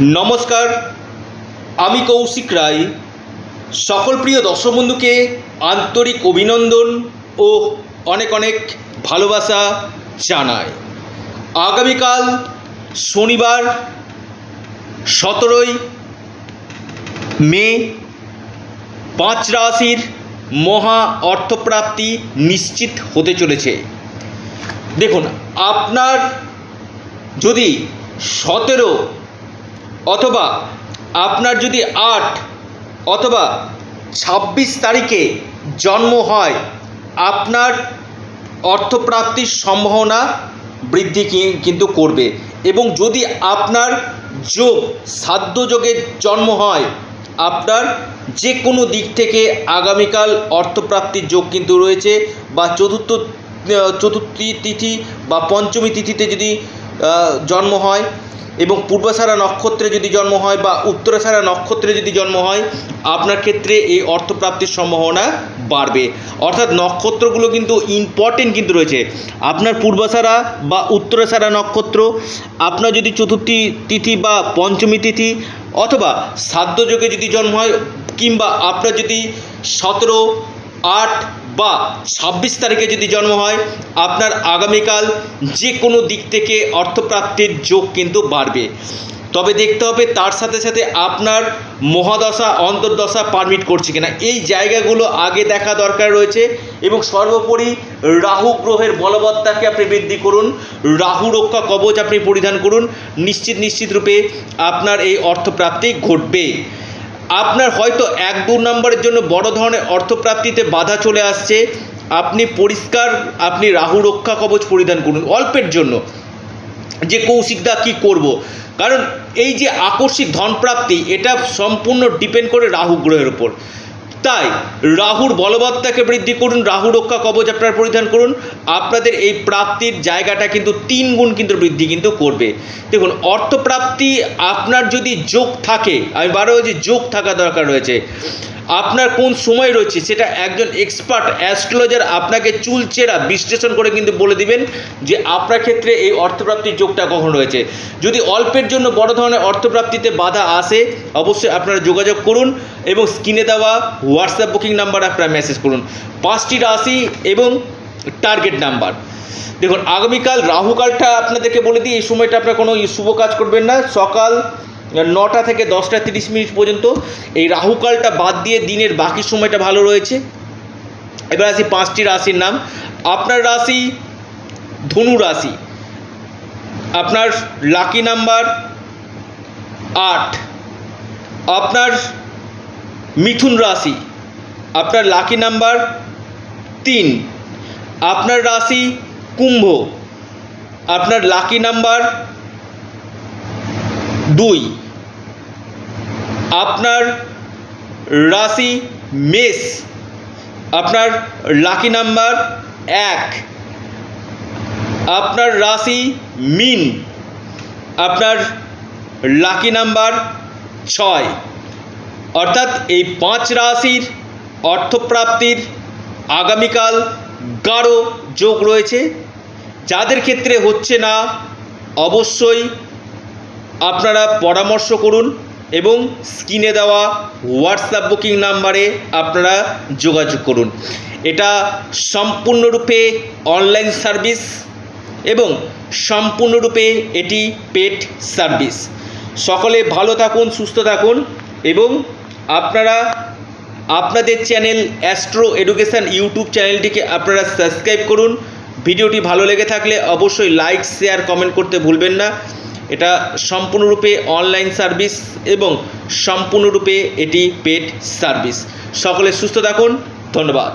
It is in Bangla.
নমস্কার, আমি কৌশিক রায়। সকল প্রিয় দর্শক বন্ধুকে আন্তরিক অভিনন্দন ও অনেক অনেক ভালোবাসা জানাই। আগামীকাল শনিবার, সতেরোই মে, পাঁচ রাশির মহা অর্থপ্রাপ্তি নিশ্চিত হতে চলেছে। দেখুন, আপনার যদি সতেরো অথবা আপনার যদি আট অথবা ছাব্বিশ তারিখে জন্ম হয়, আপনার অর্থপ্রাপ্তির সম্ভাবনা বৃদ্ধি কিন্তু করবে। এবং যদি আপনার যোগ, সাধ্য যোগের জন্ম হয়, আপনার যে কোনো দিক থেকে আগামীকাল অর্থপ্রাপ্তির যোগ কিন্তু রয়েছে বা চতুর্থ চতুর্থী তিথি বা পঞ্চমী তিথিতে যদি জন্ম হয় এবং পূর্বাষাঢ়া নক্ষত্রে যদি জন্ম হয় বা উত্তরাষাঢ়া নক্ষত্রে যদি জন্ম হয়, আপনার ক্ষেত্রে এই অর্থপ্রাপ্তির সম্ভাবনা বাড়বে। অর্থাৎ নক্ষত্রগুলো কিন্তু ইম্পর্টেন্ট কিন্তু রয়েছে। আপনার পূর্বাষাঢ়া বা উত্তরাষাঢ়া নক্ষত্র, আপনার যদি চতুর্থী তিথি বা পঞ্চমী তিথি অথবা সাধ্যযোগে যদি জন্ম হয় কিংবা আপনার যদি সতেরো, আট বা ছাব্বিশ তারিখে যদি জন্ম হয়, আপনার আগামীকাল যে কোনো দিক থেকে অর্থপ্রাপ্তির যোগ কিন্তু বাড়বে। তবে দেখতে হবে তার সাথে সাথে আপনার মহাদশা, অন্তর্দশা পারমিট করছে কিনা। এই জায়গাগুলো আগে দেখা দরকার রয়েছে এবং সর্বোপরি রাহু গ্রহের বলবত্তাকে আপনি বৃদ্ধি করুন, রাহু রক্ষা কবচ আপনি পরিধান করুন। নিশ্চিত নিশ্চিত রূপে আপনার এই অর্থপ্রাপ্তি ঘটবে। আপনার হয়তো এক দু নম্বরের জন্য বড় ধরনের অর্থপ্রাপ্তিতে বাধা চলে আসছে। আপনি পরিষ্কার, আপনি রাহু রক্ষা কবচ পরিধান করুন, অল্পের জন্য। যে কৌশিকদা কি করব? কারণ এই যে আকস্মিক ধনপ্রাপ্তি, এটা সম্পূর্ণ ডিপেন্ড করে রাহু গ্রহের উপর। তাই রাহুর বলবত্তাকে বৃদ্ধি করুন, রাহু রক্ষা কবচ আপনার পরিধান করুন। আপনাদের এই প্রাপ্তির জায়গাটা কিন্তু তিন গুণ কিন্তু বৃদ্ধি কিন্তু করবে। দেখুন, অর্থপ্রাপ্তি আপনার যদি যোগ থাকে, আমি বারো যে যোগ থাকা দরকার রয়েছে। আপনার কোন সময় রয়েছে সেটা একজন এক্সপার্ট অ্যাস্ট্রোলজার আপনাকে চুলচেরা বিশ্লেষণ করে কিন্তু বলে দিবেন যে আপনার ক্ষেত্রে এই অর্থপ্রাপ্তির যোগটা কখন রয়েছে। যদি অল্পের জন্য বড় ধরনের অর্থপ্রাপ্তিতে বাধা আসে, অবশ্যই আপনারা যোগাযোগ করুন এবং স্ক্রিনে দেওয়া হোয়াটসঅ্যাপ বুকিং নাম্বার আপনারা মেসেজ করুন। পাঁচটি রাশি এবং টার্গেট নাম্বার দেখুন, আগামীকাল রাহুকালটা আপনাদেরকে বলে দিই, এই সময়টা আপনারা কোনো শুভ কাজ করবেন না। সকাল নটা থেকে দশটা তিরিশ মিনিট পর্যন্ত এই রাহুকালটা বাদ দিয়ে দিনের বাকি সময়টা ভালো রয়েছে। এবার আসি পাঁচটি রাশির নাম। আপনার রাশি ধনু রাশি। আপনার লাকি নাম্বার আট। আপনার মিথুন রাশি। আপনার লাকি নাম্বার তিন। আপনার রাশি কুম্ভ। আপনার লাকি নাম্বার দুই। আপনার রাশি মেষ, আপনার লাকি নাম্বার এক, আপনার রাশি মিন, আপনার লাকি নাম্বার ছয়। অর্থাৎ এই পাঁচ রাশির অর্থপ্রাপ্তির আগামীকাল গাঢ় যোগ রয়েছে। যাদের ক্ষেত্রে হচ্ছে না, অবশ্যই আপনারা পরামর্শ করুন। এবং স্ক্রিনে দেওয়া হোয়াটসঅ্যাপ বুকিং নাম্বারে আপনারা যোগাযোগ করুন। এটা সম্পূর্ণরূপে অনলাইন সার্ভিস এবং সম্পূর্ণরূপে এটি পেট সার্ভিস। সকলে ভালো থাকুন, সুস্থ থাকুন এবং আপনারা আপনাদের চ্যানেল অ্যাস্ট্রো এডুকেশান ইউটিউব চ্যানেলটিকে আপনারা সাবস্ক্রাইব করুন। ভিডিওটি ভালো লেগে থাকলে অবশ্যই লাইক, শেয়ার, কমেন্ট করতে ভুলবেন না। এটা সম্পূর্ণরূপে অনলাইন সার্ভিস এবং সম্পূর্ণরূপে এটি পেড সার্ভিস সকলে সুস্থ থাকুন ধন্যবাদ।